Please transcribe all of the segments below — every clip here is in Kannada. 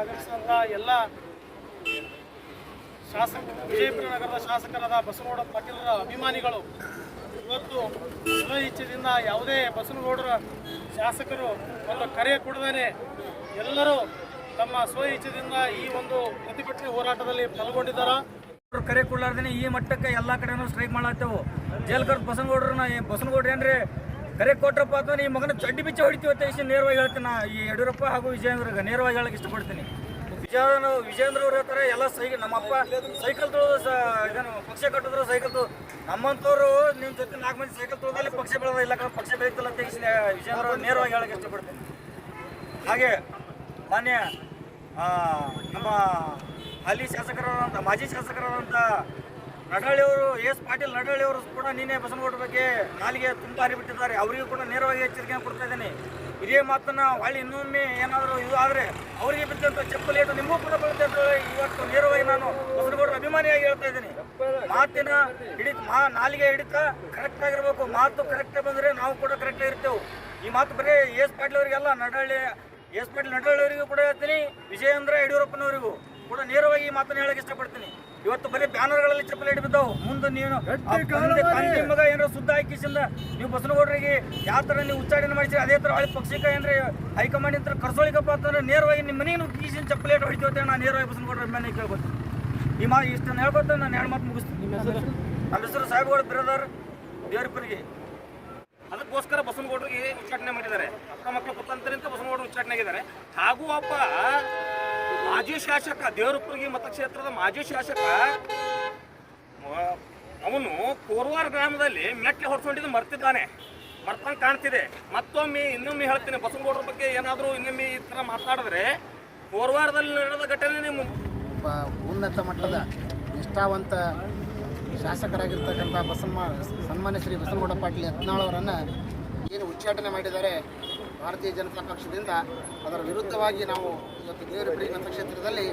ಆಗಮಿಸಿದಂಥ ಎಲ್ಲ ಶಾಸಕ, ವಿಜಯಪುರ ನಗರದ ಶಾಸಕರಾದ ಬಸವಗೌಡ ಪಾಟೀಲರ ಅಭಿಮಾನಿಗಳು, ಇವತ್ತು ಸ್ವ ಇಚ್ಛೆಯಿಂದ ಯಾವುದೇ ಬಸವನಗೌಡರ ಶಾಸಕರು ಒಂದು ಕರೆ ಕೊಡದೇನೆ ಎಲ್ಲರೂ ತಮ್ಮ ಸ್ವ ಇಚ್ಛೆದಿಂದ ಈ ಒಂದು ಪ್ರತಿಭಟನೆ ಹೋರಾಟದಲ್ಲಿ ಪಾಲ್ಗೊಂಡಿದ್ದಾರೆ? ಅವ್ರು ಕರೆ ಕೊಡ್ಲಾರ್ದೇನೆ ಈ ಮಟ್ಟಕ್ಕೆ ಎಲ್ಲಾ ಕಡೆನೂ ಸ್ಟ್ರೈಕ್ ಮಾಡತ್ತೇವು ಜೇಲ್ಕರ್ ಬಸನಗೌಡ್ರನ್ನ, ಬಸನಗೌಡ್ರು ಏನ್ರಿ ಕರೆ ಕೊಟ್ರಪ್ಪ ಅಥವಾ ಈ ಮಗನ ಚಡ್ಡಿ ಬಿಚ್ಚ ಹೊಡಿತೀವಿ ಅಂತ ಇಷ್ಟು ನೇರವಾಗಿ ಹೇಳ್ತೀನಿ ನಾ ಈ ಯಡಿಯೂರಪ್ಪ ಹಾಗೂ ವಿಜಯೇಂದ್ರಗೆ ನೇರವಾಗಿ ಹೇಳಕ್ ಇಷ್ಟಪಡ್ತೀನಿ. ವಿಜಯನ ವಿಜಯೇಂದ್ರ ಅವ್ರ ಹತ್ರ ಎಲ್ಲ ಸೈಕಲ್ ನಮ್ಮಪ್ಪ ಸೈಕಲ್ ತೊಳೆದು ಸ ಇದನ್ನು ಪಕ್ಷ ಕಟ್ಟಿದ್ರು ಸೈಕಲ್ ತೊಳೆದು ನಮ್ಮಂಥವ್ರು ನಿಮ್ಮ ಜೊತೆ ನಾಲ್ಕು ಮಂದಿ ಸೈಕಲ್ ತೊಳೆದಲ್ಲಿ ಪಕ್ಷ ಬೆಳೆದ, ಇಲ್ಲ ಕಡೆ ಪಕ್ಷ ಬೆಳೀತಲ್ಲ ಅಂತ ಇಷ್ಟು ನೇರವಾಗಿ ಹೇಳಕ್ ಇಷ್ಟಪಡ್ತೀನಿ. ಹಾಗೆ ಮಾನ್ಯ ನಮ್ಮ ಹಾಲಿ ಶಾಸಕರಾದಂಥ, ಮಾಜಿ ಶಾಸಕರಾದಂಥ ನಡಹಳ್ಳಿಯವರು ಎಸ್ ಪಾಟೀಲ್ ನಡಹಳ್ಳಿಯವರು ಕೂಡ ನಿನ್ನೆ ಬಸನಗೌಡ ಬಗ್ಗೆ ನಾಲಿಗೆ ತುಂಬ ಹರಿಬಿಟ್ಟಿದ್ದಾರೆ ಅವರಿಗೂ ಕೂಡ ನೇರವಾಗಿ ಎಚ್ಚರಿಕೆ ಕೊಡ್ತಾ ಇದ್ದೀನಿ. ಇದೇ ಮಾತನ್ನ ಹೊಳ್ಳಿ ಇನ್ನೊಮ್ಮೆ ಏನಾದರೂ ಇದು ಆದರೆ ಅವರಿಗೆ ಬಿದ್ದಂಥ ಚಪ್ಪಲಿ ಏಟು ನಿಮಗೂ ಕೂಡ ಬರುತ್ತೆ ಇವತ್ತು ನೇರವಾಗಿ ನಾನು ಬಸನಗೌಡರ ಅಭಿಮಾನಿಯಾಗಿ ಹೇಳ್ತಾ ಇದ್ದೀನಿ. ಮಾತಿನ ಹಿಡಿ ಮಾ ನಾಲಿಗೆ ಹಿಡಿತ ಕರೆಕ್ಟ್ ಆಗಿರಬೇಕು. ಮಾತು ಕರೆಕ್ಟ್ ಬಂದರೆ ನಾವು ಕೂಡ ಕರೆಕ್ಟಾಗಿ ಇರ್ತೇವೆ. ಈ ಮಾತು ಬರೀ ಎಸ್ ಪಾಟೀಲ್ ಅವರಿಗೆಲ್ಲ ನಡಹಳ್ಳಿ ಎಸ್ ಪಾಟೀಲ್ ನಡಹಳ್ಳಿಯವರಿಗೂ ಕೂಡ ಹೇಳ್ತೀನಿ. ವಿಜಯೇಂದ್ರ ಯಡಿಯೂರಪ್ಪನವರಿಗೂ ಕೂಡ ನೇರವಾಗಿ ಈ ಮಾತನ್ನ ಹೇಳಕ್ಕೆ ಇಷ್ಟಪಡ್ತೀನಿ. ಇವತ್ತು ಬರೀ ಬ್ಯಾನರ್ಗಳಲ್ಲಿ ಚಪ್ಪಲಿ ಹಿಡಿಬಿದ್ದಾವು ಮುಂದೆ ನೀನು ತಂದೆ ಮಗ ಏನಾರ ಸುದ್ದ ಹಾಕಿಸಿಂದ ನೀವು ಬಸನಗೌಡರಿಗೆ ಯಾವ ಥರ ನೀವು ಉಚ್ಚಾರಣೆ ಮಾಡಿಸಿ ಅದೇ ಥರ ಹಳೆ ಪಕ್ಷಿಕ ಏನ್ರಿ ಹೈಕಮಾಂಡ್ ಅಂತ ಕರ್ಸೋಳಿಕಪ್ಪ ಅಂತಂದ್ರೆ ನೇರವಾಗಿ ನಿಮ್ಮ ಮನೆಯನ್ನು ಕೀಸಿನ ಚಪ್ಪಲಿ ಇಟ್ಟು ಹೊಡಿತೀವಿ ನಾನು ನೇರವಾಗಿ ಬಸನಗೌಡರ ಮನೆ ಕೇಳ್ಬೋದು ಈ ಮಾ ಇಷ್ಟನ್ನು ಹೇಳ್ಬೋದು ನಾನು ಎರಡು ಮಾತು ಮುಗಿಸ್ತೀನಿ. ನಿಮ್ಮ ಹೆಸರು? ನಮ್ಮ ಹೆಸರು ಸಾಹೇಬ್ಗೌಡ ಬ್ರದರ್ ದೇವರಪ್ಪನಿಗೆ ಅದಕ್ಕೋಸ್ಕರ ಬಸನಗೌಡರಿಗೆ ಉಚ್ಚಾಟನೆ ಮಾಡಿದ್ದಾರೆ. ಅಕ್ಕ ಮಕ್ಕಳು ಪುತ್ತಂತರಿಂದ ಬಸನಗೌಡರು ಉಚ್ಚಾಟನೆ ಆಗಿದ್ದಾರೆ ಹಾಗೂ ಒಬ್ಬ ಮಾಜಿ ಶಾಸಕ, ದೇವರಪುರಗಿ ಮತಕ್ಷೇತ್ರದ ಮಾಜಿ ಶಾಸಕ ಅವನು ಕೋರ್ವಾರ ಗ್ರಾಮದಲ್ಲಿ ಮೆಟ್ಲೆ ಹೊಡ್ಕೊಂಡಿದ್ದು ಮರ್ತಿದ್ದಾನೆ. ಮರ್ತಂಗೆ ಕಾಣ್ತಿದೆ. ಮತ್ತೊಮ್ಮೆ ಇನ್ನೊಮ್ಮೆ ಹೇಳ್ತೀನಿ ಬಸವನಗೌಡರ ಬಗ್ಗೆ ಏನಾದರೂ ಇನ್ನೊಮ್ಮೆ ಈ ಥರ ಮಾತಾಡಿದ್ರೆ ಕೋರ್ವಾರದಲ್ಲಿ ನಡೆದ ಘಟನೆ ನಿಮ್ಮ ಉನ್ನತ ಮಟ್ಟದ ನಿಷ್ಠಾವಂತ ಶಾಸಕರಾಗಿರ್ತಕ್ಕಂಥ ಬಸಮ್ಮ, ಸನ್ಮಾನ್ಯ ಶ್ರೀ ಬಸವನಗೌಡ ಪಾಟೀಲ್ ಯತ್ನಾಳ್ ಅವರನ್ನು ಏನು ಉಚ್ಚಾಟನೆ ಮಾಡಿದ್ದಾರೆ ಭಾರತೀಯ ಜನತಾ ಪಕ್ಷದಿಂದ ಅದರ ವಿರುದ್ಧವಾಗಿ ನಾವು ಇವತ್ತು ದೇವರಪುರಿ ಮತಕ್ಷೇತ್ರದಲ್ಲಿ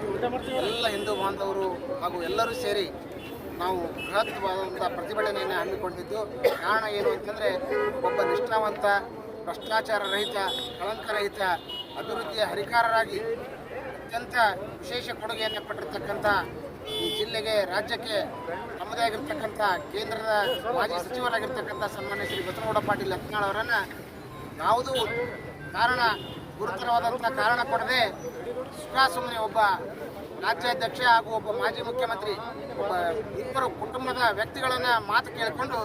ಎಲ್ಲ ಹಿಂದೂ ಬಾಂಧವರು ಹಾಗೂ ಎಲ್ಲರೂ ಸೇರಿ ನಾವು ಬೃಹತ್ವಾದಂಥ ಪ್ರತಿಭಟನೆಯನ್ನು ಹಮ್ಮಿಕೊಂಡಿದ್ದು ಕಾರಣ ಏನು ಅಂತಂದರೆ ಒಬ್ಬ ನಿಷ್ಠಾವಂತ, ಭ್ರಷ್ಟಾಚಾರ ರಹಿತ ಕಳಂಕರಹಿತ ಅಭಿವೃದ್ಧಿಯ ಹರಿಕಾರರಾಗಿ ಅತ್ಯಂತ ವಿಶೇಷ ಕೊಡುಗೆಯನ್ನು ಪಟ್ಟಿರ್ತಕ್ಕಂಥ ಈ ಜಿಲ್ಲೆಗೆ, ರಾಜ್ಯಕ್ಕೆ ತಮ್ಮದೇ ಆಗಿರ್ತಕ್ಕಂಥ ಕೇಂದ್ರದ ಮಾಜಿ ಸಚಿವರಾಗಿರ್ತಕ್ಕಂಥ ಸನ್ಮಾನ್ಯ ಶ್ರೀ ಬಸವಗೌಡ ಪಾಟೀಲ್ ಲಕ್ನಾಳ್ ಅವರನ್ನು ಯಾವುದೂ ಕಾರಣ ಗುರುತರವಾದಂಥ ಕಾರಣ ಕೊಡದೆ ಸುಮ್ಮನೆ ಒಬ್ಬ ರಾಜ್ಯಾಧ್ಯಕ್ಷ ಹಾಗೂ ಒಬ್ಬ ಮಾಜಿ ಮುಖ್ಯಮಂತ್ರಿ, ಒಬ್ಬ ಇಬ್ಬರು ಕುಟುಂಬದ ವ್ಯಕ್ತಿಗಳನ್ನು ಮಾತು ಕೇಳಿಕೊಂಡು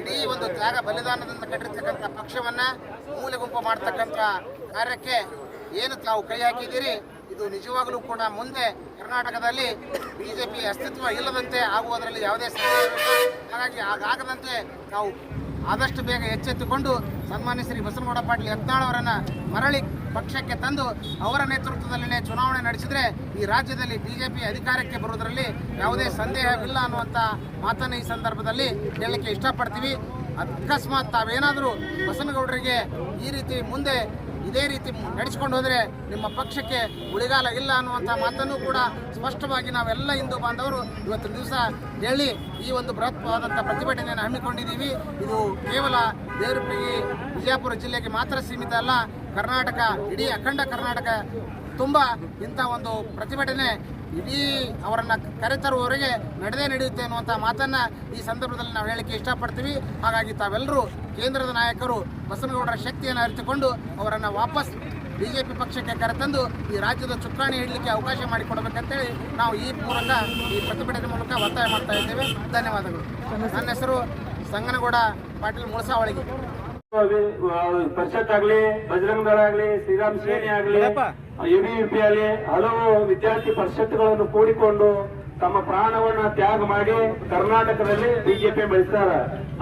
ಇಡೀ ಒಂದು ತ್ಯಾಗ ಬಲಿದಾನದಿಂದ ಕಟ್ಟಿರ್ತಕ್ಕಂಥ ಪಕ್ಷವನ್ನು ಮೂಲೆ ಗುಂಪು ಮಾಡ್ತಕ್ಕಂಥ ಕಾರ್ಯಕ್ಕೆ ಏನು ತಾವು ಕೈ ಹಾಕಿದ್ದೀರಿ? ಇದು ನಿಜವಾಗಲೂ ಕೂಡ ಮುಂದೆ ಕರ್ನಾಟಕದಲ್ಲಿ ಬಿಜೆಪಿ ಅಸ್ತಿತ್ವ ಇಲ್ಲದಂತೆ ಆಗುವುದರಲ್ಲಿ ಯಾವುದೇ ಹಾಗಾಗಿ ಹಾಗಾಗದಂತೆ ತಾವು ಆದಷ್ಟು ಬೇಗ ಎಚ್ಚೆತ್ತುಕೊಂಡು ಸನ್ಮಾನ್ಯ ಶ್ರೀ ಬಸವನಗೌಡ ಪಾಟೀಲ್ ಯತ್ನಾಳ್ ಅವರನ್ನು ಮರಳಿ ಪಕ್ಷಕ್ಕೆ ತಂದು ಅವರ ನೇತೃತ್ವದಲ್ಲಿನೇ ಚುನಾವಣೆ ನಡೆಸಿದರೆ ಈ ರಾಜ್ಯದಲ್ಲಿ ಬಿಜೆಪಿ ಅಧಿಕಾರಕ್ಕೆ ಬರುವುದರಲ್ಲಿ ಯಾವುದೇ ಸಂದೇಹವಿಲ್ಲ ಅನ್ನುವಂಥ ಮಾತನ್ನು ಈ ಸಂದರ್ಭದಲ್ಲಿ ಹೇಳಲಿಕ್ಕೆ ಇಷ್ಟಪಡ್ತೀವಿ. ಅಕಸ್ಮಾತ್ ತಾವೇನಾದರೂ ಬಸನಗೌಡರಿಗೆ ಈ ರೀತಿ ಮುಂದೆ ಇದೇ ರೀತಿ ನಡೆಸ್ಕೊಂಡು ಹೋದರೆ ನಿಮ್ಮ ಪಕ್ಷಕ್ಕೆ ಉಳಿಗಾಲ ಇಲ್ಲ ಅನ್ನುವಂಥ ಮಾತನ್ನು ಕೂಡ ಸ್ಪಷ್ಟವಾಗಿ ನಾವೆಲ್ಲ ಹಿಂದೂ ಬಾಂಧವರು ಇವತ್ತಿನ ದಿವಸ ಹೇಳಿ ಈ ಒಂದು ಬೃಹತ್ವಾದಂಥ ಪ್ರತಿಭಟನೆಯನ್ನು ಹಮ್ಮಿಕೊಂಡಿದ್ದೀವಿ. ಇದು ಕೇವಲ ದೇವರಪುರಿ ವಿಜಯಪುರ ಜಿಲ್ಲೆಗೆ ಮಾತ್ರ ಸೀಮಿತ ಅಲ್ಲ, ಕರ್ನಾಟಕ, ಇಡೀ ಅಖಂಡ ಕರ್ನಾಟಕ ತುಂಬ ಇಂಥ ಒಂದು ಪ್ರತಿಭಟನೆ ಇಡೀ ಅವರನ್ನ ಕರೆತರುವವರೆಗೆ ನಡೆದೇ ನಡೆಯುತ್ತೆ ಅನ್ನುವಂಥ ಮಾತನ್ನ ಈ ಸಂದರ್ಭದಲ್ಲಿ ನಾವು ಹೇಳಕ್ಕೆ ಇಷ್ಟಪಡ್ತೀವಿ. ಹಾಗಾಗಿ ತಾವೆಲ್ಲರೂ ಕೇಂದ್ರದ ನಾಯಕರು ಬಸವನಗೌಡರ ಶಕ್ತಿಯನ್ನು ಅರಿತುಕೊಂಡು ಅವರನ್ನು ವಾಪಸ್ ಬಿಜೆಪಿ ಪಕ್ಷಕ್ಕೆ ಕರೆತಂದು ಈ ರಾಜ್ಯದ ಚುಕ್ಕಾಣಿ ಇಡಲಿಕ್ಕೆ ಅವಕಾಶ ಮಾಡಿಕೊಡಬೇಕಂತೇಳಿ ನಾವು ಈ ಮೂಲಕ ಈ ಪ್ರತಿಭಟನೆ ಮೂಲಕ ಒತ್ತಾಯ ಮಾಡ್ತಾ ಇದ್ದೇವೆ. ಧನ್ಯವಾದಗಳು. ನನ್ನ ಹೆಸರು ಸಂಗನಗೌಡ ಪಾಟೀಲ್ ಮುಳಸಾವಳಿಗೆ. ಪರಿಷತ್ ಆಗಲಿ ಬಜರಂಗ ದಳ ಆಗಲಿ ಶ್ರೀರಾಮ್ ಸೇನೆ ಆಗ್ಲಿ ಯುಬಿಯುಪಿ ಪಿಯಲ್ಲಿ ಹಲವು ವಿದ್ಯಾರ್ಥಿ ಪರಿಷತ್ಗಳನ್ನು ಕೂಡಿಕೊಂಡು ತಮ್ಮ ಪ್ರಾಣವನ್ನ ತ್ಯಾಗ ಮಾಡಿ ಕರ್ನಾಟಕದಲ್ಲಿ ಬಿಜೆಪಿ ಬೆಳೆಸ್ತಾರ.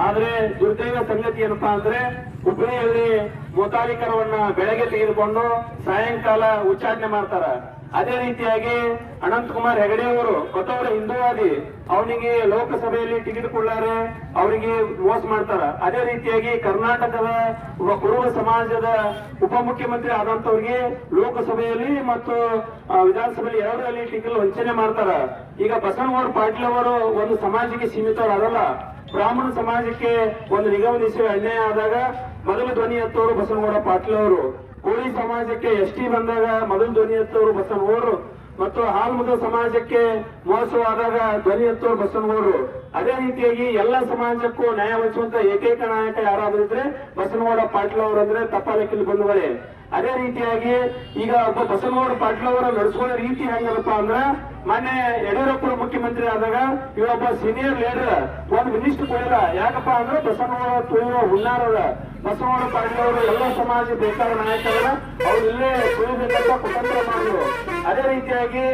ಆದ್ರೆ ದುರ್ದೈವ ಸಂಗತಿ ಏನಪ್ಪಾ ಅಂದ್ರೆ ಹುಬ್ಬಳ್ಳಿಯಲ್ಲಿ ಮೋತಾಲಿಕರವನ್ನ ಬೆಳಗ್ಗೆ ತೆಗೆದುಕೊಂಡು ಸಾಯಂಕಾಲ ಉಚ್ಚಾಟನೆ ಮಾಡ್ತಾರ. ಅದೇ ರೀತಿಯಾಗಿ ಅನಂತಕುಮಾರ್ ಹೆಗಡೆ ಅವರು ಕೊತ್ತವರ ಹಿಂದೂವಾದಿ, ಅವನಿಗೆ ಲೋಕಸಭೆಯಲ್ಲಿ ಟಿಕೆಟ್ ಕೊಡ್ಲಾರೆ, ಅವರಿಗೆ ಮೋಸ ಮಾಡ್ತಾರ. ಅದೇ ರೀತಿಯಾಗಿ ಕರ್ನಾಟಕದ ಕುರುಬ ಸಮಾಜದ ಉಪಮುಖ್ಯಮಂತ್ರಿ ಆದಂತವ್ರಿಗೆ ಲೋಕಸಭೆಯಲ್ಲಿ ಮತ್ತು ವಿಧಾನಸಭೆಯಲ್ಲಿ ಎರಡರಲ್ಲಿ ಟಿಕೆಟ್ ವಂಚನೆ ಮಾಡ್ತಾರ. ಈಗ ಬಸವನಗೌಡ ಪಾಟೀಲ್ ಅವರು ಒಂದು ಸಮಾಜಕ್ಕೆ ಸೀಮಿತವರಲ್ಲ ಬ್ರಾಹ್ಮಣ ಸಮಾಜಕ್ಕೆ ಒಂದು ನಿಗಮ ನಿಶ್ಚಯ ಅನ್ಯಾಯ ಆದಾಗ ಮೊದಲು ಧ್ವನಿ ಎತ್ತವರು ಬಸವನಗೌಡ ಪಾಟೀಲ್ ಅವರು. ಕೋಳಿ ಸಮಾಜಕ್ಕೆ ಎಸ್ ಟಿ ಬಂದಾಗ ಮೊದಲು ಧ್ವನಿ ಎತ್ತವರು ಬಸವನಗೌಡರು ಮತ್ತು ಹಾಲ್ಮುದ ಸಮಾಜಕ್ಕೆ ಮೋಸವಾದಾಗ ಧ್ವನಿ ಎತ್ತವರು ಬಸವನಗೌಡರು ಅದೇ ರೀತಿಯಾಗಿ ಎಲ್ಲ ಸಮಾಜಕ್ಕೂ ನ್ಯಾಯ ವಹಿಸುವಂತಹ ಏಕೈಕ ನಾಯಕ ಯಾರಾದ್ರೂ ಇದ್ರೆ ಬಸವನಗೌಡ ಪಾಟೀಲ್ ಅವರಂದ್ರೆ ತಪ್ಪಾಲೆಕ್ಕಿಲ್ಲಿ ಬಂಧುಗಳೇ. ಅದೇ ರೀತಿಯಾಗಿ ಈಗ ಒಬ್ಬ ಬಸವನಗೌಡ ಪಾಟೀಲ್ ಅವರ ನಡೆಸ್ಕೊಳ್ಳೋ ರೀತಿ ಹೆಂಗಲ್ಲಪ್ಪ ಅಂದ್ರ ಮೊನ್ನೆ ಯಡಿಯೂರಪ್ಪರು ಮುಖ್ಯಮಂತ್ರಿ ಆದಾಗ ಇವೊಬ್ಬ ಸೀನಿಯರ್ ಲೀಡರ್ ಒಂದು ಮಿನಿಸ್ಟರ್ ಕೊಡಲ್ಲ ಯಾಕಪ್ಪ ಅಂದ್ರೆ ಬಸವನಗೌಡ ತುಳಿಯುವ ಹುನ್ನಾರದ. ಬಸವನಗೌಡ ಪಾಟೀಲ್ ಅವರು ಎಲ್ಲ ಸಮಾಜ ಬೇಕಾದ ನಾಯಕರ ಅವ್ರು ಇಲ್ಲೇ ತುಳಿಬೇಕಂತ ಕುತಂತ್ರ ಮಾಡಿದ್ರು. ಅದೇ ರೀತಿಯಾಗಿ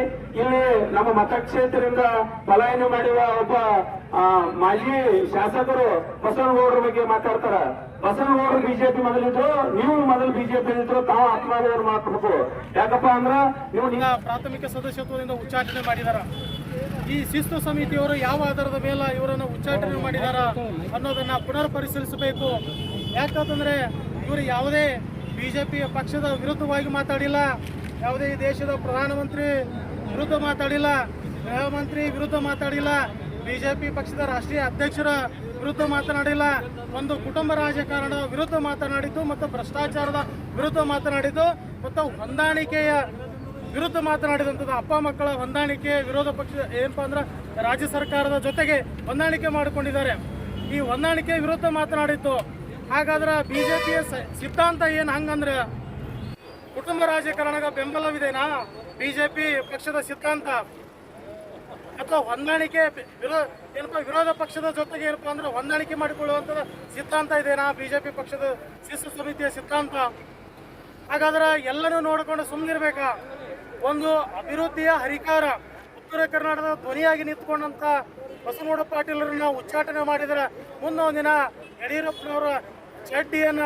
ಇಲ್ಲಿ ನಮ್ಮ ಮತಕ್ಷೇತ್ರದಿಂದ ಪಲಾಯನ ಮಾಡಿರುವ ಒಬ್ಬ ಮಾಜಿ ಶಾಸಕರು ಬಸವನಗೌಡರ ಬಗ್ಗೆ ಮಾತಾಡ್ತಾರ. ಬಸವನಗೌಡರು ಬಿಜೆಪಿ ಮೊದಲಿದ್ರು, ನೀವು ಮೊದಲು ಬಿಜೆಪಿ ಇದ್ರು, ತಾವು ಆತ್ಮಾದವರು ಮಾತಾಡ್ಬೇಕು ಯಾಕಪ್ಪ ಅಂದ್ರ, ನೀವು ಪ್ರಾಥಮಿಕ ಸದಸ್ಯತ್ವದಿಂದ ಉಚ್ಚಾಟನೆ ಮಾಡಿದಾರ. ಈ ಶಿಸ್ತು ಸಮಿತಿಯವರು ಯಾವ ಆಧಾರದ ಮೇಲೆ ಇವರನ್ನು ಉಚ್ಚಾಟನೆ ಮಾಡಿದಾರ ಅನ್ನೋದನ್ನ ಪುನರ್ ಪರಿಶೀಲಿಸಬೇಕು ಯಾಕಂತಂದ್ರೆ, ಇವರು ಯಾವುದೇ ಬಿಜೆಪಿ ಪಕ್ಷದ ವಿರುದ್ಧವಾಗಿ ಮಾತಾಡಿಲ್ಲ, ಯಾವುದೇ ದೇಶದ ಪ್ರಧಾನಮಂತ್ರಿ ವಿರುದ್ಧ ಮಾತಾಡಿಲ್ಲ, ಗೃಹ ಮಂತ್ರಿ ವಿರುದ್ಧ ಮಾತಾಡಿಲ್ಲ ಬಿಜೆಪಿ ಪಕ್ಷದ ರಾಷ್ಟ್ರೀಯ ಅಧ್ಯಕ್ಷರ ವಿರುದ್ಧ ಮಾತನಾಡಿಲ್ಲ. ಒಂದು ಕುಟುಂಬ ರಾಜಕಾರಣದ ವಿರುದ್ಧ ಮಾತನಾಡಿದ್ದು ಮತ್ತು ಭ್ರಷ್ಟಾಚಾರದ ವಿರುದ್ಧ ಮಾತನಾಡಿದ್ದು ಮತ್ತು ಹೊಂದಾಣಿಕೆಯ ವಿರುದ್ಧ ಮಾತನಾಡಿದಂಥದ್ದು. ಅಪ್ಪ ಮಕ್ಕಳ ಹೊಂದಾಣಿಕೆ ವಿರೋಧ ಪಕ್ಷ ಏನಪ್ಪ ಅಂದ್ರೆ ರಾಜ್ಯ ಸರ್ಕಾರದ ಜೊತೆಗೆ ಹೊಂದಾಣಿಕೆ ಮಾಡಿಕೊಂಡಿದ್ದಾರೆ. ಈ ಹೊಂದಾಣಿಕೆ ವಿರುದ್ಧ ಮಾತನಾಡಿದ್ದು. ಹಾಗಾದ್ರೆ ಬಿಜೆಪಿಯ ಸಿದ್ಧಾಂತ ಏನು ಹಂಗಂದ್ರೆ ಕುಟುಂಬ ರಾಜಕಾರಣದ ಬೆಂಬಲವಿದೆನಾ? ಬಿಜೆಪಿ ಪಕ್ಷದ ಸಿದ್ಧಾಂತ. ಅಥವಾ ಹೊಂದಾಣಿಕೆ ವಿರೋಧ ಏನಪ್ಪ, ವಿರೋಧ ಪಕ್ಷದ ಜೊತೆಗೆ ಏನಪ್ಪ ಅಂದ್ರೆ ಹೊಂದಾಣಿಕೆ ಮಾಡಿಕೊಳ್ಳುವಂಥ ಸಿದ್ಧಾಂತ ಇದೆನಾ ಬಿಜೆಪಿ ಪಕ್ಷದ ಶಿಸ್ತು ಸಮಿತಿಯ ಸಿದ್ಧಾಂತ? ಹಾಗಾದ್ರೆ ಎಲ್ಲರೂ ನೋಡಿಕೊಂಡು ಸುಮ್ಮನಿರ್ಬೇಕಾ ಒಂದು ಅಭಿವೃದ್ಧಿಯ ಹರಿಕಾರ, ಉತ್ತರ ಕರ್ನಾಟಕದ ಧ್ವನಿಯಾಗಿ ನಿಂತ್ಕೊಂಡಂತ ಬಸವನಗೌಡ ಪಾಟೀಲರನ್ನ ಉಚ್ಚಾಟನೆ ಮಾಡಿದರೆ ಮುಂದೊಂದು ದಿನ ಯಡಿಯೂರಪ್ಪನವರ ಚಡ್ಡಿಯನ್ನ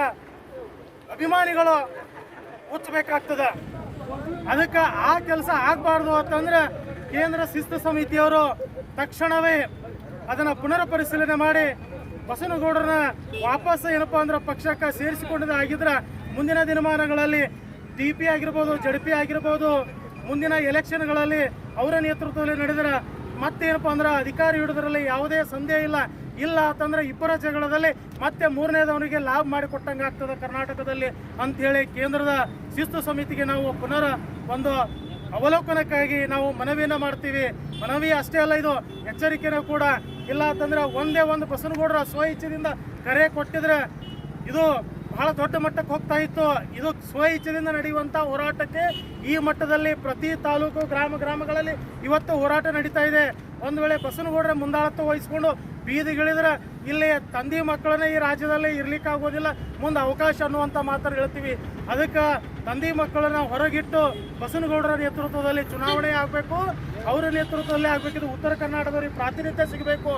ಅಭಿಮಾನಿಗಳು ಮುಚ್ಚಬೇಕಾಗ್ತದೆ. ಅದಕ್ಕೆ ಆ ಕೆಲಸ ಆಗಬಾರ್ದು ಅಂತಂದ್ರೆ ಕೇಂದ್ರ ಶಿಸ್ತು ಸಮಿತಿಯವರು ತಕ್ಷಣವೇ ಅದನ್ನು ಪುನರ್ ಪರಿಶೀಲನೆ ಮಾಡಿ ಬಸನಗೌಡರನ್ನ ವಾಪಸ್ ಏನಪ್ಪಾ ಅಂದ್ರೆ ಪಕ್ಷಕ್ಕೆ ಸೇರಿಸಿಕೊಂಡಿದ್ದ ಆಗಿದ್ರೆ ಮುಂದಿನ ದಿನಮಾನಗಳಲ್ಲಿ ಡಿ ಪಿ ಆಗಿರ್ಬೋದು ಜಡ್ ಪಿ ಆಗಿರ್ಬೋದು, ಮುಂದಿನ ಎಲೆಕ್ಷನ್ಗಳಲ್ಲಿ ಅವರ ನೇತೃತ್ವದಲ್ಲಿ ನಡೆದರೆ ಮತ್ತೇನಪ್ಪ ಅಂದ್ರೆ ಅಧಿಕಾರ ಹಿಡಿದ್ರಲ್ಲಿ ಯಾವುದೇ ಸಂದೇಹ ಇಲ್ಲ. ಇಲ್ಲ ಅಂತಂದ್ರೆ ಇಬ್ಬರ ಜಗಳದಲ್ಲಿ ಮತ್ತೆ ಮೂರನೇದವನಿಗೆ ಲಾಭ ಮಾಡಿಕೊಟ್ಟಂಗೆ ಆಗ್ತದೆ ಕರ್ನಾಟಕದಲ್ಲಿ ಅಂತೇಳಿ ಕೇಂದ್ರದ ಶಿಸ್ತು ಸಮಿತಿಗೆ ನಾವು ಪುನರ್ ಒಂದು ಅವಲೋಕನಕ್ಕಾಗಿ ನಾವು ಮನವಿಯನ್ನ ಮಾಡ್ತೀವಿ. ಮನವಿ ಅಷ್ಟೇ ಅಲ್ಲ, ಇದು ಎಚ್ಚರಿಕೆನೂ ಕೂಡ ಇಲ್ಲ ಅಂತಂದ್ರೆ ಒಂದೇ ಒಂದು ಬಸನಗೌಡರ ಸ್ವ ಇಚ್ಛೆದಿಂದ ಕರೆ ಕೊಟ್ಟಿದ್ರೆ ಇದು ಬಹಳ ದೊಡ್ಡ ಮಟ್ಟಕ್ಕೆ ಹೋಗ್ತಾ ಇತ್ತು. ಇದು ಸ್ವ ಇಚ್ಛೆದಿಂದ ನಡೆಯುವಂತ ಹೋರಾಟಕ್ಕೆ ಈ ಮಟ್ಟದಲ್ಲಿ ಪ್ರತಿ ತಾಲೂಕು, ಗ್ರಾಮ, ಗ್ರಾಮಗಳಲ್ಲಿ ಇವತ್ತು ಹೋರಾಟ ನಡೀತಾ ಇದೆ. ಒಂದು ವೇಳೆ ಬಸನಗೌಡರ ಮುಂದಾಳತ್ವ ವಹಿಸ್ಕೊಂಡು ಬೀದಿಗಿಳಿದ್ರೆ ಇಲ್ಲಿ ತಂದೆ ಮಕ್ಕಳನ್ನ ಈ ರಾಜ್ಯದಲ್ಲಿ ಇರ್ಲಿಕ್ಕೆ ಆಗೋದಿಲ್ಲ ಮುಂದೆ ಅವಕಾಶ ಅನ್ನುವಂಥ ಮಾತನ್ನು ಹೇಳ್ತೀವಿ. ಅದಕ್ಕೆ ತಂದೆ ಮಕ್ಕಳನ್ನ ಹೊರಗಿಟ್ಟು ಬಸನಗೌಡರ ನೇತೃತ್ವದಲ್ಲಿ ಚುನಾವಣೆ ಆಗಬೇಕು, ಅವರ ನೇತೃತ್ವದಲ್ಲಿ ಆಗಬೇಕಿದು ಉತ್ತರ ಕರ್ನಾಟಕದವ್ರಿಗೆ ಪ್ರಾತಿನಿಧ್ಯ ಸಿಗಬೇಕು.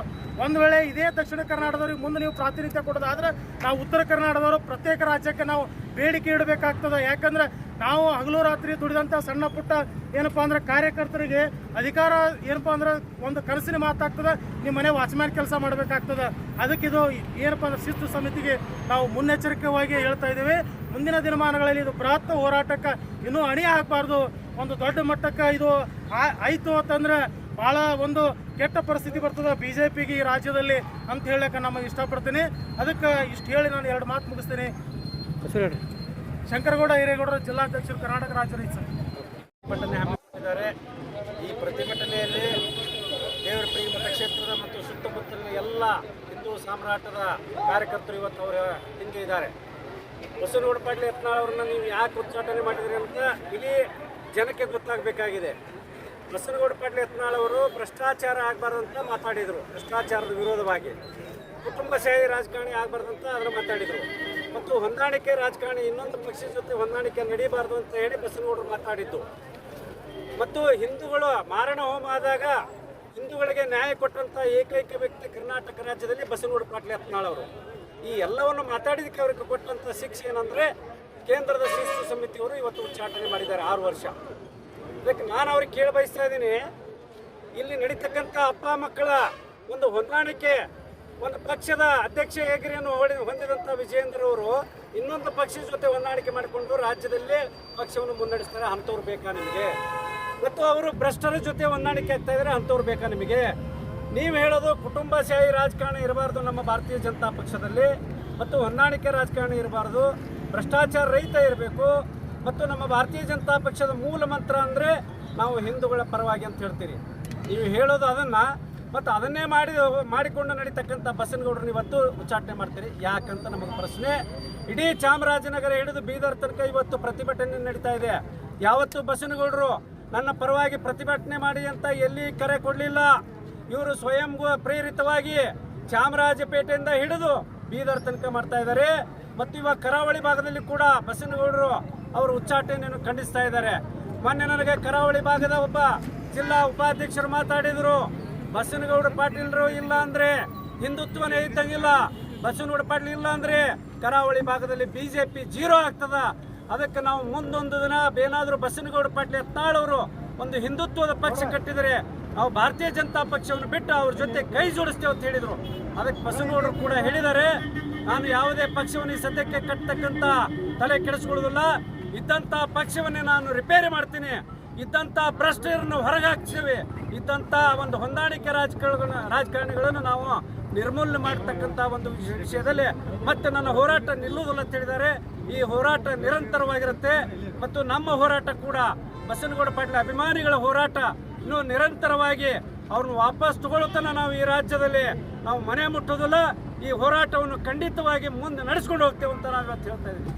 ಒಂದು ವೇಳೆ ಇದೇ ದಕ್ಷಿಣ ಕರ್ನಾಟಕದವ್ರಿಗೆ ಮುಂದೆ ನೀವು ಪ್ರಾತಿನಿಧ್ಯ ಕೊಡೋದಾದ್ರೆ ನಾವು ಉತ್ತರ ಕರ್ನಾಟಕದವರು ಪ್ರತ್ಯೇಕ ರಾಜ್ಯಕ್ಕೆ ನಾವು ಬೇಡಿಕೆ ಇಡಬೇಕಾಗ್ತದೆ. ಯಾಕಂದ್ರೆ ನಾವು ಹಗಲು ರಾತ್ರಿ ದುಡಿದಂಥ ಸಣ್ಣ ಪುಟ್ಟ ಏನಪ್ಪಾ ಅಂದ್ರೆ ಕಾರ್ಯಕರ್ತರಿಗೆ ಅಧಿಕಾರ ಏನಪ್ಪಾ ಅಂದ್ರೆ ಒಂದು ಕನಸಿನ ಮಾತಾಗ್ತದೆ. ನಿಮ್ಮ ಮನೆ ವಾಚ್ಮ್ಯಾನ್ ಕೆಲಸ ಮಾಡಬೇಕಾಗ್ತದೆ. ಅದಕ್ಕಿದು ಏನಪ್ಪಾ ಅಂದ್ರೆ ಶಿಸ್ತು ಸಮಿತಿಗೆ ನಾವು ಮುನ್ನೆಚ್ಚರಿಕೆವಾಗಿ ಹೇಳ್ತಾ ಇದ್ದೇವೆ. ಮುಂದಿನ ದಿನಮಾನಗಳಲ್ಲಿ ಇದು ಬೃಹತ್ ಹೋರಾಟಕ್ಕೆ ಇನ್ನೂ ಅಣಿ ಹಾಕಬಾರ್ದು. ಒಂದು ದೊಡ್ಡ ಮಟ್ಟಕ್ಕೆ ಇದು ಆ- ಆಯ್ತು ಅಂತಂದ್ರೆ ಬಹಳ ಒಂದು ಕೆಟ್ಟ ಪರಿಸ್ಥಿತಿ ಬರ್ತದೆ ಬಿ ಜೆ ಪಿಗೆ ಈ ರಾಜ್ಯದಲ್ಲಿ ಅಂತ ಹೇಳಕ್ಕೆ ನಮಗೆ ಇಷ್ಟಪಡ್ತೀನಿ. ಅದಕ್ಕೆ ಇಷ್ಟು ಹೇಳಿ ನಾನು ಎರಡು ಮಾತು ಮುಗಿಸ್ತೀನಿ. ಶಂಕರಗೌಡ ಹಿರೇಗೌಡರ ಜಿಲ್ಲಾಧ್ಯಕ್ಷರು ಕರ್ನಾಟಕ ರಾಜ್ಯ ರೈತ. ಪ್ರತಿಭಟನೆ ಹಮ್ಮಿಕೊಂಡಿದ್ದಾರೆ. ಈ ಪ್ರತಿಭಟನೆಯಲ್ಲಿ ದೇವರಪುರಿ ಮತಕ್ಷೇತ್ರದ ಮತ್ತು ಸುತ್ತಮುತ್ತಲಿನ ಎಲ್ಲ ಹಿಂದೂ ಸಾಮ್ರಾಟದ ಕಾರ್ಯಕರ್ತರು ಇವತ್ತು ಅವರ ಹಿಂದೆ ಇದ್ದಾರೆ. ಬಸವನಗೌಡ ಪಾಟೀಲ್ ಯತ್ನಾಳ್ ಅವ್ರನ್ನ ನೀವು ಯಾಕೆ ಉಚ್ಚಾಟನೆ ಮಾಡಿದ್ರಿ ಅಂತ ಇಡೀ ಜನಕ್ಕೆ ಗೊತ್ತಾಗಬೇಕಾಗಿದೆ. ಬಸವನಗೌಡ ಪಾಟೀಲ್ ಯತ್ನಾಳ್ ಅವರು ಭ್ರಷ್ಟಾಚಾರ ಆಗಬಾರ್ದಂತ ಮಾತಾಡಿದರು. ಭ್ರಷ್ಟಾಚಾರದ ವಿರೋಧವಾಗಿ. ಕುಟುಂಬ ಸೇರಿ ರಾಜಕಾರಣಿ ಅಂತ ಅದನ್ನು ಮಾತಾಡಿದರು. ಮತ್ತು ಹೊಂದಾಣಿಕೆ ರಾಜಕಾರಣಿ ಇನ್ನೊಂದು ಪಕ್ಷದ ಜೊತೆ ಹೊಂದಾಣಿಕೆ ನಡೀಬಾರ್ದು ಅಂತ ಹೇಳಿ ಬಸನಗೌಡರು ಮಾತಾಡಿದ್ದು. ಮತ್ತು ಹಿಂದೂಗಳು ಮಾರಣ ಹೋಮ ಆದಾಗ ಹಿಂದೂಗಳಿಗೆ ನ್ಯಾಯ ಕೊಟ್ಟಂಥ ಏಕೈಕ ವ್ಯಕ್ತಿ ಕರ್ನಾಟಕ ರಾಜ್ಯದಲ್ಲಿ ಬಸನಗೌಡ ಪಾಟೀಲ್ ಯತ್ನಾಳ್ ಅವರು. ಈ ಎಲ್ಲವನ್ನು ಮಾತಾಡಿದಕ್ಕೆ ಅವರಿಗೆ ಕೊಟ್ಟಂಥ ಶಿಕ್ಷೆ ಏನಂದ್ರೆ ಕೇಂದ್ರದ ಶಿಸ್ತು ಸಮಿತಿಯವರು ಇವತ್ತು ಉಚ್ಚಾಟನೆ ಮಾಡಿದ್ದಾರೆ ಆರು ವರ್ಷ. ಅದಕ್ಕೆ ನಾನು ಅವ್ರಿಗೆ ಕೇಳಿ ಬಯಸ್ತಾ ಇದ್ದೀನಿ, ಇಲ್ಲಿ ನಡೀತಕ್ಕಂಥ ಅಪ್ಪ ಮಕ್ಕಳ ಒಂದು ಹೊಂದಾಣಿಕೆ, ಒಂದು ಪಕ್ಷದ ಅಧ್ಯಕ್ಷ ಹೇಗಿರಿಯನ್ನು ಹೊಡಿ- ಹೊಂದಿದಂಥ ವಿಜಯೇಂದ್ರ ಅವರು ಇನ್ನೊಂದು ಪಕ್ಷದ ಜೊತೆ ಹೊಂದಾಣಿಕೆ ಮಾಡಿಕೊಂಡು ರಾಜ್ಯದಲ್ಲಿ ಪಕ್ಷವನ್ನು ಮುನ್ನಡೆಸ್ತಾರೆ, ಅಂಥವ್ರು ಬೇಕಾ ನಿಮಗೆ? ಮತ್ತು ಅವರು ಭ್ರಷ್ಟರ ಜೊತೆ ಹೊಂದಾಣಿಕೆ ಆಗ್ತಾ ಇದ್ದಾರೆ, ಅಂಥವ್ರು ಬೇಕಾ ನಿಮಗೆ? ನೀವು ಹೇಳೋದು ಕುಟುಂಬಶಾಹಿ ರಾಜಕಾರಣ ಇರಬಾರ್ದು ನಮ್ಮ ಭಾರತೀಯ ಜನತಾ ಪಕ್ಷದಲ್ಲಿ, ಮತ್ತು ಹೊಂದಾಣಿಕೆ ರಾಜಕಾರಣ ಇರಬಾರ್ದು, ಭ್ರಷ್ಟಾಚಾರ ರಹಿತ ಇರಬೇಕು, ಮತ್ತು ನಮ್ಮ ಭಾರತೀಯ ಜನತಾ ಪಕ್ಷದ ಮೂಲ ಮಂತ್ರ ಅಂದರೆ ನಾವು ಹಿಂದೂಗಳ ಪರವಾಗಿ ಅಂತ ಹೇಳ್ತೀರಿ. ನೀವು ಹೇಳೋದು ಅದನ್ನು, ಮತ್ತು ಅದನ್ನೇ ಮಾಡಿ, ಮಾಡಿಕೊಂಡು ನಡೀತಕ್ಕಂಥ ಬಸನಗೌಡರು ಇವತ್ತು ಉಚ್ಚಾಟನೆ ಮಾಡ್ತೀರಿ. ಯಾಕಂತ ನಮಗೆ ಪ್ರಶ್ನೆ. ಇಡೀ ಚಾಮರಾಜನಗರ ಹಿಡಿದು ಬೀದರ್ ತನಕ ಇವತ್ತು ಪ್ರತಿಭಟನೆ ನಡೀತಾ ಇದೆ. ಯಾವತ್ತು ಬಸನಗೌಡರು ನನ್ನ ಪರವಾಗಿ ಪ್ರತಿಭಟನೆ ಮಾಡಿ ಅಂತ ಎಲ್ಲಿ ಕರೆ ಕೊಡಲಿಲ್ಲ? ಇವರು ಸ್ವಯಂ ಪ್ರೇರಿತವಾಗಿ ಚಾಮರಾಜಪೇಟೆಯಿಂದ ಹಿಡಿದು ಬೀದರ್ ತನಕ ಮಾಡ್ತಾ ಇದ್ದಾರೆ. ಮತ್ತು ಇವಾಗ ಕರಾವಳಿ ಭಾಗದಲ್ಲಿ ಕೂಡ ಬಸನಗೌಡರು ಅವರು ಉಚ್ಚಾಟನೆಯನ್ನು ಖಂಡಿಸ್ತಾ ಇದ್ದಾರೆ. ಮೊನ್ನೆ ನನಗೆ ಕರಾವಳಿ ಭಾಗದ ಒಬ್ಬ ಜಿಲ್ಲಾ ಉಪಾಧ್ಯಕ್ಷರು ಮಾತಾಡಿದರು. ಬಸನಗೌಡ ಪಾಟೀಲರು ಇಲ್ಲ ಅಂದ್ರೆ ಹಿಂದುತ್ವನೇ ಇದ್ದಂಗಿಲ್ಲ ಬಸನಗೌಡ ಪಾಟೀಲ್ ಇಲ್ಲ ಅಂದ್ರೆ ಕರಾವಳಿ ಭಾಗದಲ್ಲಿ ಬಿಜೆಪಿ ಜೀರೋ ಆಗ್ತದ. ಅದಕ್ಕೆ ನಾವು ಮುಂದೊಂದು ದಿನ ಏನಾದರೂ ಬಸನಗೌಡ ಪಾಟೀಲ್ ಎತ್ತಾಳವರು ಒಂದು ಹಿಂದುತ್ವದ ಪಕ್ಷ ಕಟ್ಟಿದರೆ ನಾವು ಭಾರತೀಯ ಜನತಾ ಪಕ್ಷವನ್ನು ಬಿಟ್ಟು ಅವ್ರ ಜೊತೆ ಕೈ ಜೋಡಿಸ್ತೇವೆ ಅಂತ ಹೇಳಿದರು. ಅದಕ್ಕೆ ಬಸನಗೌಡರು ಕೂಡ ಹೇಳಿದ್ದಾರೆ, ನಾನು ಯಾವುದೇ ಪಕ್ಷವನ್ನು ಈ ಸದ್ಯಕ್ಕೆ ಕಟ್ಟತಕ್ಕಂಥ ತಲೆ ಕೆಡಿಸ್ಕೊಳ್ಳೋದಿಲ್ಲ. ಇದ್ದಂಥ ಪಕ್ಷವನ್ನೇ ನಾನು ರಿಪೇರಿ ಮಾಡ್ತೀನಿ. ಇದ್ದಂಥ ಭ್ರಷ್ಟರನ್ನು ಹೊರಗೆ ಹಾಕ್ತೀವಿ ಇದ್ದಂಥ ಒಂದು ಹೊಂದಾಣಿಕೆ ರಾಜಕಾರಣ ರಾಜಕಾರಣಿಗಳನ್ನು ನಾವು ನಿರ್ಮೂಲನೆ ಮಾಡ್ತಕ್ಕಂಥ ಒಂದು ವಿಷ- ವಿಷಯದಲ್ಲಿ ಮತ್ತೆ ನನ್ನ ಹೋರಾಟ ನಿಲ್ಲುವುದಿಲ್ಲ ಅಂತ ಹೇಳಿದ್ದಾರೆ. ಈ ಹೋರಾಟ ನಿರಂತರವಾಗಿರುತ್ತೆ. ಮತ್ತು ನಮ್ಮ ಹೋರಾಟ ಕೂಡ ಬಸನಗೌಡ ಪಾಟೀಲ್ ಅಭಿಮಾನಿಗಳ ಹೋರಾಟ. ಇನ್ನೂ ನಿರಂತರವಾಗಿ ಅವ್ರನ್ನ ವಾಪಸ್ ತಗೊಳ್ಳೋತನ ನಾವು ಈ ರಾಜ್ಯದಲ್ಲಿ. ನಾವು ಮನೆ ಮುಟ್ಟೋದಿಲ್ಲ, ಈ ಹೋರಾಟವನ್ನು ಖಂಡಿತವಾಗಿ ಮುಂದೆ ನಡೆಸ್ಕೊಂಡು ಹೋಗ್ತೇವೆ ಅಂತ ನಾವು ಇವತ್ತು ಹೇಳ್ತಾ ಇದ್ದೀವಿ.